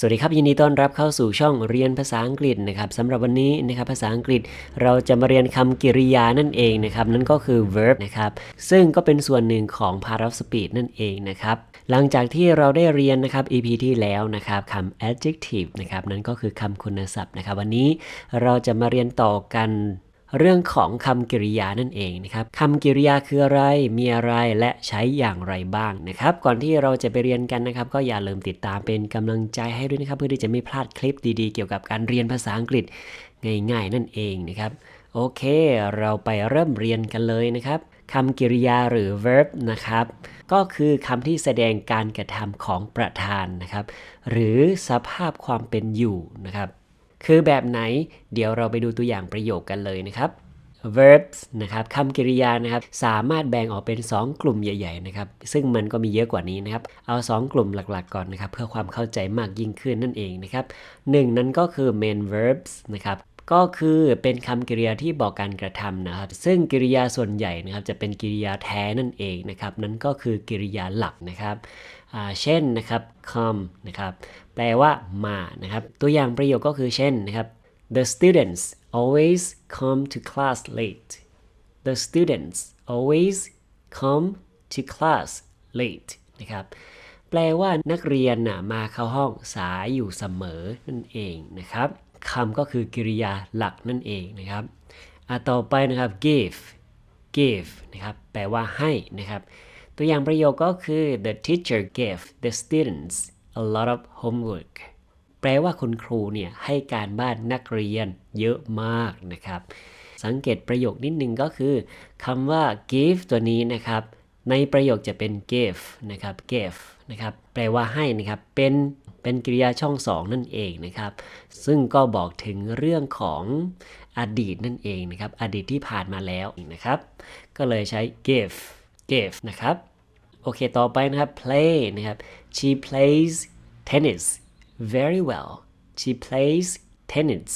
สวัสดีครับยินดีต้อนรับเข้าสู่ช่องเรียนภาษาอังกฤษนะครับสำหรับวันนี้นะครับภาษาอังกฤษเราจะมาเรียนคำกริยานั่นเองนะครับนั่นก็คือ verb นะครับซึ่งก็เป็นส่วนหนึ่งของ part of speech นั่นเองนะครับหลังจากที่เราได้เรียนนะครับ EP ที่แล้วนะครับคำ adjective นะครับนั่นก็คือคำคุณศัพท์นะครับวันนี้เราจะมาเรียนต่อกัน เรื่องของคำกริยานั่นเองนะครับคำกริยาคืออะไร มีอะไรและใช้อย่างไรบ้างนะครับ ก่อนที่เราจะไปเรียนกันนะครับ ก็อย่าลืมติดตามเป็นกำลังใจให้ด้วยนะครับ เพื่อที่จะไม่พลาดคลิปดีๆ เกี่ยวกับการเรียนภาษาอังกฤษง่าย ๆ นั่นเองนะครับ โอเค เราไปเริ่มเรียนกันเลยนะครับคำกริยาหรือ verb นะครับ ก็คือคำที่แสดงการกระทำของประธานนะครับ หรือสภาพความเป็นอยู่นะครับ คือแบบไหน เดี๋ยวเราไปดูตัวอย่างประโยคกันเลยนะครับ verbs นะครับคำกริยานะครับ สามารถแบ่งออกเป็น 2 กลุ่มใหญ่ ๆ นะครับ ซึ่งมันก็มีเยอะกว่านี้นะครับ เอา 2 กลุ่มหลักๆ ก่อนนะครับ เพื่อความเข้าใจมากยิ่งขึ้นนั่นเองนะครับหนึ่งนั้นก็คือ main verbs นะครับก็คือเป็นคำกริยาที่บอกการกระทำนะครับ ซึ่งกริยาส่วนใหญ่นะครับจะเป็นกริยาแท้นั่นเองนะครับ นั่นก็คือ กริยาหลักนะครับ เช่นนะครับ come นะครับ แปลว่ามานะครับ ตัวอย่างประโยคก็คือเช่นนะครับ the students always come to class late the students always come to class late นะครับ แปลว่านักเรียนน่ะมาเข้าห้องสายอยู่เสมอนั่นเองนะครับคำก็คือกริยาหลักนั่นเองนะครับอะต่อไปนะครับ give give นะครับ แปลว่าให้นะครับ ตัวอย่างประโยคก็คือ the teacher gave the students a lot of homework แปลว่าคุณครูเนี่ยให้การบ้านนักเรียนเยอะมากนะครับ สังเกตประโยคนิดนึงก็คือคำว่า give ตัวนี้นะครับ ในประโยคจะเป็น give นะครับ give นะครับ แปลว่าให้นะครับ เป็นเป็นกริยาช่องสองนั่นเองนะครับ ซึ่งก็บอกถึงเรื่องของอดีตนั่นเองนะครับ อดีตที่ผ่านมาแล้วนะครับ ก็เลยใช้ give give นะครับ โอเค ต่อไปนะครับ play นะครับ she plays tennis very well she plays tennis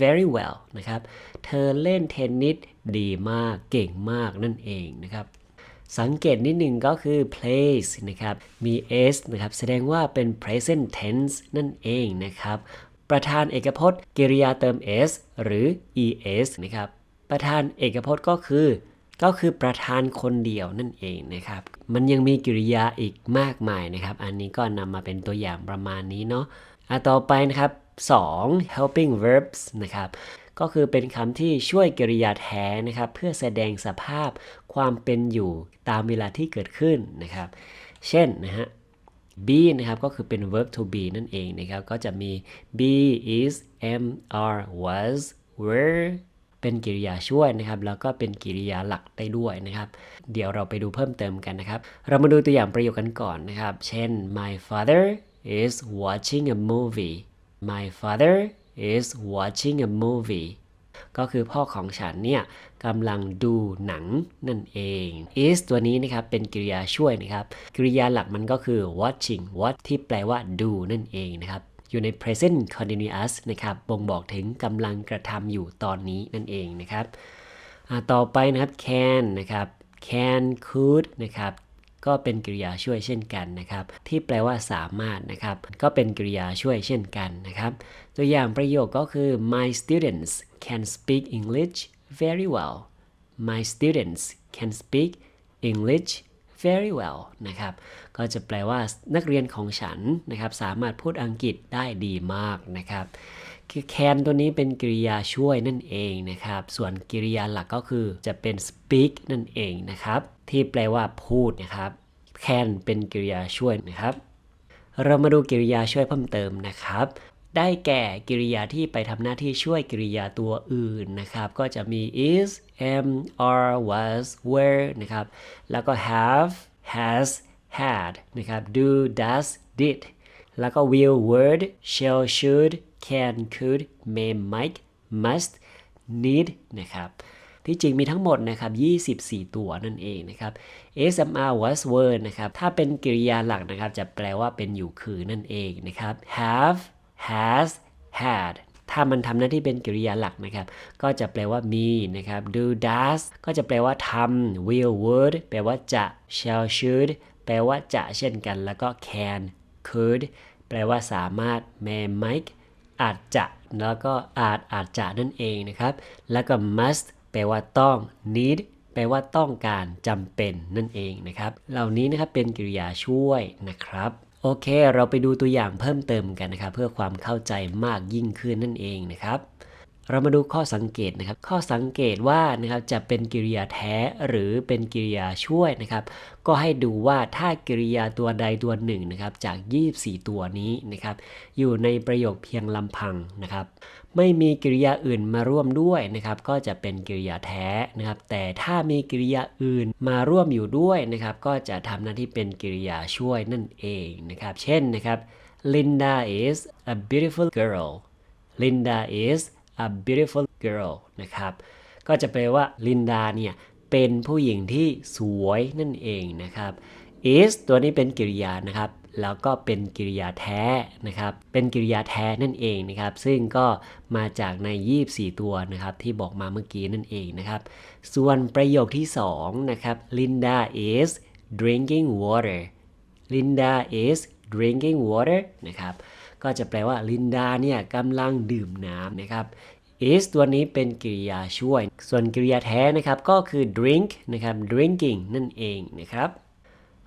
very well นะครับ เธอเล่นเทนนิสดีมาก เก่งมากนั่นเองนะครับ สังเกตนิดหนึ่งก็คือ plays นะครับ มี s นะครับ แสดงว่าเป็น present tense นั่นเองนะครับ ประธานเอกพจน์กริยาเติม s หรือ es นะครับ ประธานเอกพจน์ก็คือ ก็คือประธานคนเดียวนั่นเองนะครับ มันยังมีกริยาอีกมากมายนะครับ อันนี้ก็นำมาเป็นตัวอย่างประมาณนี้เนาะอะต่อไปนะครับ 2. helping verbs นะครับก็คือเป็นคำที่ช่วยกริยาแท้นะครับ เพื่อแสดงสภาพความเป็นอยู่ตามเวลาที่เกิดขึ้นนะครับ เช่นนะฮะ be นะครับก็คือเป็น verb to be นั่นเองนะครับ ก็จะมี be is am are was were เป็นกริยาช่วยนะครับ แล้วก็เป็นกริยาหลักได้ด้วยนะครับ เดี๋ยวเราไปดูเพิ่มเติมกันนะครับ เรามาดูตัวอย่างประโยคกันก่อนนะครับ เช่น my father is watching a movie my father is watching a movie ก็คือพ่อของฉันเนี่ยกำลังดูหนังนั่นเอง is ตัวนี้นะครับเป็นกริยาช่วยนะครับ กริยาหลักมันก็คือ watching watch ที่แปลว่าดูนั่นเองนะครับ อยู่ใน present continuous นะครับบ่งบอกถึงกำลังกระทำอยู่ตอนนี้นั่นเองนะครับต่อไปนะครับ can นะครับ can could นะครับก็เป็นกริยาช่วยเช่นกันนะครับ ที่แปลว่าสามารถนะครับ ก็เป็นกริยาช่วยเช่นกันนะครับ ตัวอย่างประโยคก็คือ my students can speak English very well my students can speak English very well นะครับ ก็จะแปลว่านักเรียนของฉันนะครับ สามารถพูดอังกฤษได้ดีมากนะครับคือ can ตัวนี้เป็นกริยาช่วยนั่นเองนะครับ ส่วนกริยาหลักก็คือจะเป็น speak นั่นเองนะครับ ที่แปลว่าพูดนะครับ can เป็นกริยาช่วยนะครับ เรามาดูกริยาช่วยเพิ่มเติมนะครับ ได้แก่กริยาที่ไปทำหน้าที่ช่วยกริยาตัวอื่นนะครับ ก็จะมี is am are was were นะครับ แล้วก็ have has had นะครับ do does did แล้วก็ will would shall should can could may might must need นะครับที่จริงมีทั้งหมดนะครับ 24 ตัวนั่นเองนะครับ SMR was were นะครับ ถ้าเป็นกริยาหลักนะครับ จะแปลว่าเป็นอยู่คือนั่นเองนะครับ have has had ถ้ามันทำหน้าที่เป็นกริยาหลักนะครับ ก็จะแปลว่ามีนะครับ do does ก็จะแปลว่าทำ will would แปลว่าจะ shall should แปลว่าจะเช่นกัน แล้วก็ can could แปลว่าสามารถ may might อาจจะ แล้วก็อาจอาจจะนั่นเองนะครับ แล้วก็ must แปลว่าต้อง need แปลว่าต้องการจำเป็นนั่นเองนะครับ เหล่านี้นะครับเป็นกริยาช่วยนะครับ โอเค เราไปดูตัวอย่างเพิ่มเติมกันนะครับ เพื่อความเข้าใจมากยิ่งขึ้นนั่นเองนะครับ เรามาดูข้อสังเกตนะครับ ข้อสังเกตว่านะครับจะเป็นกริยาแท้หรือเป็นกริยาช่วยนะครับ ก็ให้ดูว่าถ้ากริยาตัวใดตัวหนึ่งนะครับจาก 24 ตัวนี้นะครับ อยู่ในประโยคเพียงลำพังนะครับ ไม่มีกริยาอื่นมาร่วมด้วยนะครับ ก็จะเป็นกริยาแท้นะครับ แต่ถ้ามีกริยาอื่นมาร่วมอยู่ด้วยนะครับ ก็จะทำหน้าที่เป็นกริยาช่วยนั่นเองนะครับ เช่นนะครับ Linda is a beautiful girl Linda is a beautiful girl นะครับ ก็จะแปลว่าลินดาเนี่ย เป็นผู้หญิงที่สวยนั่นเองนะครับ is ตัวนี้เป็นกริยานะครับ แล้วก็เป็นกริยาแท้นะครับ เป็นกริยาแท้นั่นเองนะครับ ซึ่งก็มาจากใน 24 ตัวนะครับ ที่บอกมาเมื่อกี้นั่นเองนะครับ ส่วนประโยคที่ 2 นะครับ Linda is drinking water Linda is drinking water นะครับ ก็จะแปลว่าลินดาเนี่ยกำลังดื่มน้ำนะครับ is ตัวนี้เป็นกริยาช่วย ส่วนกริยาแท้นะครับก็คือ drink นะครับ drinking นั่นเองนะครับ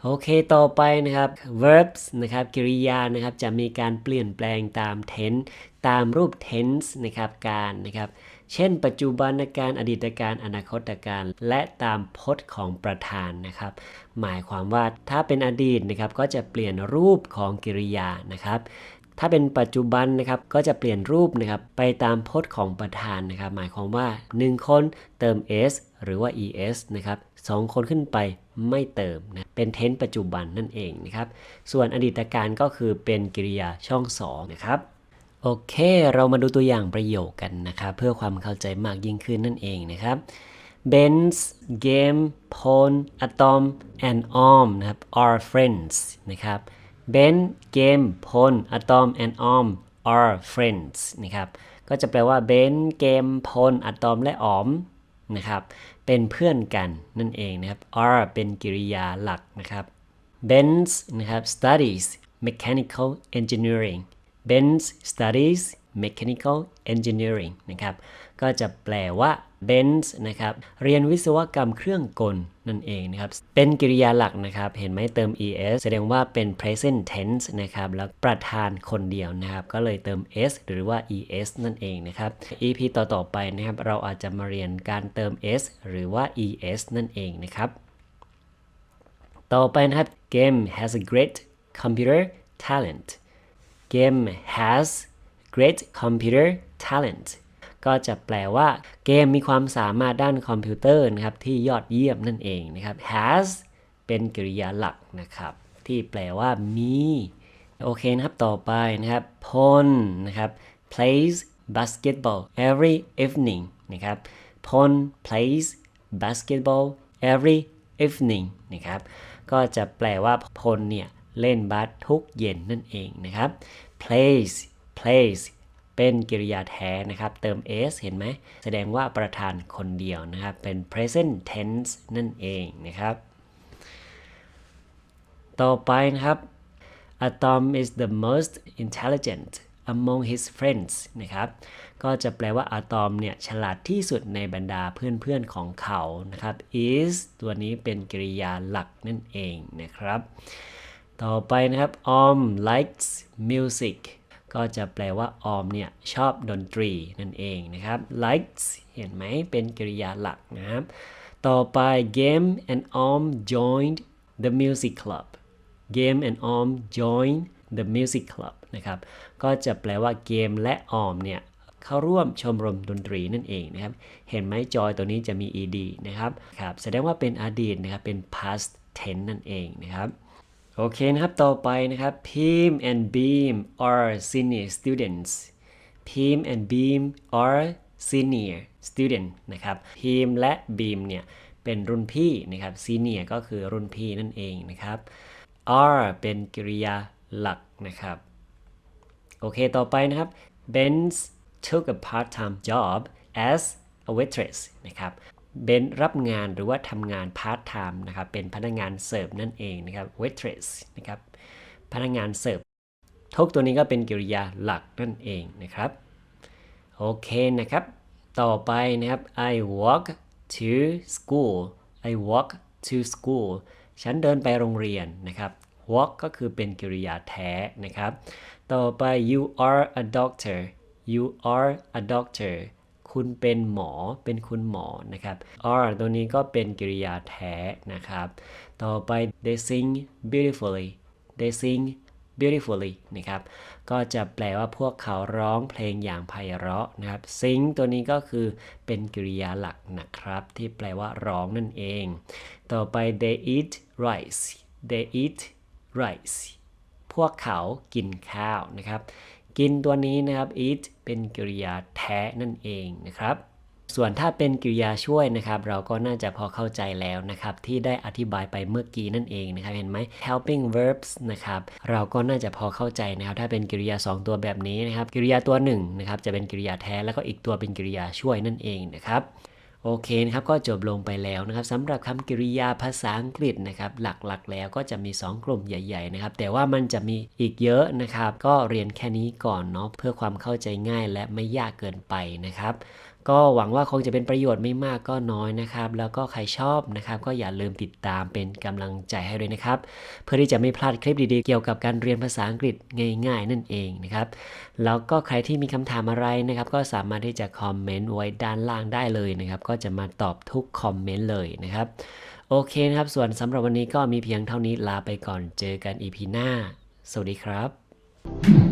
โอเคต่อไปนะครับ verbs นะครับกริยานะครับจะมีการเปลี่ยนแปลงตาม tense ตามรูป tense นะครับการนะครับเช่น ปัจจุบันการอดีตการอนาคตการและตามพจน์ของประธานนะครับ หมายความว่าถ้าเป็นอดีตนะครับก็จะเปลี่ยนรูปของกริยานะครับถ้าเป็นปัจจุบันนะครับก็จะเปลี่ยนรูปนะครับไปตามพจน์ของประธานนะครับ หมายความว่า 1 คนเติม s หรือว่า es นะครับ สองคนขึ้นไปไม่เติมนะเป็นเทนปัจจุบันนั่นเองนะครับส่วนอดีตการก็คือเป็นกริยาช่อง2นะครับโอเค เรามาดูตัวอย่างประโยคกันนะครับเพื่อความเข้าใจมากยิ่งขึ้นนั่นเองนะครับ Ben's game Paul Atom and Om นะครับ are friends นะครับ Ben Game Paul Atom and Om are friends นะครับก็จะแปลว่า Ben Game Paul Atom และ Om นะครับ เป็นเพื่อนกันนั่นเองนะครับ are เป็นกริยาหลักนะครับ Ben's นะครับ studies mechanical engineering Ben's studies mechanical engineering นะครับ ก็จะแปลว่า Ben's นะครับ เรียนวิศวกรรมเครื่องกลนั่นเองนะครับ เป็นกริยาหลักนะครับ เห็นไหมเติม es แสดงว่าเป็น present tense นะครับ แล้วประธานคนเดียวนะครับ ก็เลยเติม s หรือว่า es นั่นเองนะครับ ep ต่อๆไปนะครับ เราอาจจะมาเรียนการเติม s หรือว่า es นั่นเองนะครับ ต่อไปนะครับ Game has a great computer talent Game has great computer talent ก็จะแปลว่าเกมมีความสามารถด้านคอมพิวเตอร์นะครับที่ยอดเยี่ยมนั่นเองนะครับ has เป็นกริยาหลักนะครับ ที่แปลว่ามี โอเคนะครับ ต่อไปนะครับพลนะครับ plays basketball every evening นะครับพล plays basketball every evening นะครับ ก็จะแปลว่าพลเนี่ยเล่นบาสทุกเย็นนั่นเองนะครับ plays plays เป็นกริยาแท้นะครับ เติม s เห็นไหม แสดงว่าประธานคนเดียวนะครับ เป็น present tense นั่นเองนะครับ ต่อไปนะครับ Atom is the most intelligent among his friends นะครับ ก็จะแปลว่าอะตอมเนี่ยฉลาดที่สุดในบรรดาเพื่อนๆของเขานะครับ is ตัวนี้เป็นกริยาหลักนั่นเองนะครับ ต่อไปนะครับ Om likes music ก็จะแปลว่าออมเนี่ยชอบดนตรีนั่นเองนะครับ likes เห็นไหมเป็นกริยาหลักนะครับ ต่อไป Game and Om joined the music club Game and Om joined the music club นะครับก็จะแปลว่าเกมและออมเนี่ยเข้าร่วมชมรมดนตรีนั่นเองนะครับ เห็นไหมจอยตัวนี้จะมี ed นะครับครับแสดงว่าเป็นอดีตนะครับเป็น past tense นั่นเองนะครับ โอเคนะครับ ต่อไปนะครับ Pim and Beam are senior students Pim and Beam are senior student นะครับ Pim และ Beam เนี่ยเป็นรุ่นพี่นะครับ senior ก็คือรุ่นพี่นั่นเองนะครับ are เป็นกริยาหลักนะครับ โอเค ต่อไปนะครับ Benz took a part-time job as a waitress นะครับ เบนรับงานหรือว่าทำงานพาร์ทไทม์นะครับเป็นพนักงานเสิร์ฟนั่นเองนะครับ waitress นะครับพนักงานเสิร์ฟ took ตัวนี้ก็เป็นกริยาหลักนั่นเองนะครับโอเคนะครับ ต่อไปนะครับ I walk to school I walk to school ฉันเดินไปโรงเรียนนะครับ walk ก็คือเป็นกริยาแท้นะครับ ต่อไป you are a doctor you are a doctor คุณเป็นหมอเป็นคุณหมอนะครับ are ตัวนี้ก็เป็นกริยาแท้นะครับ ต่อไป they sing beautifully they sing beautifully นะครับ ก็จะแปลว่าพวกเขาร้องเพลงอย่างไพเราะนะครับ sing ตัวนี้ก็คือเป็นกริยาหลักนะครับ ที่แปลว่าร้องนั่นเอง ต่อไป they eat rice they eat rice พวกเขากินข้าวนะครับ กินตัวนี้นะครับ eat เป็นกริยาแท้นั่นเองนะครับ ส่วนถ้าเป็นกริยาช่วยนะครับ เราก็น่าจะพอเข้าใจแล้วนะครับ ที่ได้อธิบายไปเมื่อกี้นั่นเองนะครับ เห็นไหม helping verbs นะครับ เราก็น่าจะพอเข้าใจนะครับ ถ้าเป็นกริยา 2 ตัวแบบนี้นะครับ กริยาตัวหนึ่งนะครับจะเป็นกริยาแท้แล้วก็อีกตัวเป็นกริยาช่วยนั่นเองนะครับ โอเคนะครับก็จบลงไปแล้วนะครับสำหรับคำกริยาภาษาอังกฤษนะครับหลักๆ แล้วก็จะมี 2 กลุ่มใหญ่ ๆ นะครับ แต่ว่ามันจะมีอีกเยอะนะครับ ก็เรียนแค่นี้ก่อนเนาะเพื่อความเข้าใจง่ายและไม่ยากเกินไปนะครับ ก็หวังว่าคงจะเป็นประโยชน์ไม่มากก็น้อยนะครับ แล้วก็ใครชอบนะครับ ก็อย่าลืมติดตามเป็นกำลังใจให้ด้วยนะครับ เพื่อที่จะไม่พลาดคลิปดีๆ เกี่ยวกับการเรียนภาษาอังกฤษง่าย ๆ นั่นเองนะครับ แล้วก็ใครที่มีคำถามอะไรนะครับ ก็สามารถที่จะคอมเมนต์ไว้ด้านล่างได้เลยนะครับ ก็จะมาตอบทุกคอมเมนต์เลยนะครับโอเคนะครับ ส่วนสำหรับวันนี้ก็มีเพียงเท่านี้ลาไปก่อนเจอกัน EP หน้า สวัสดีครับ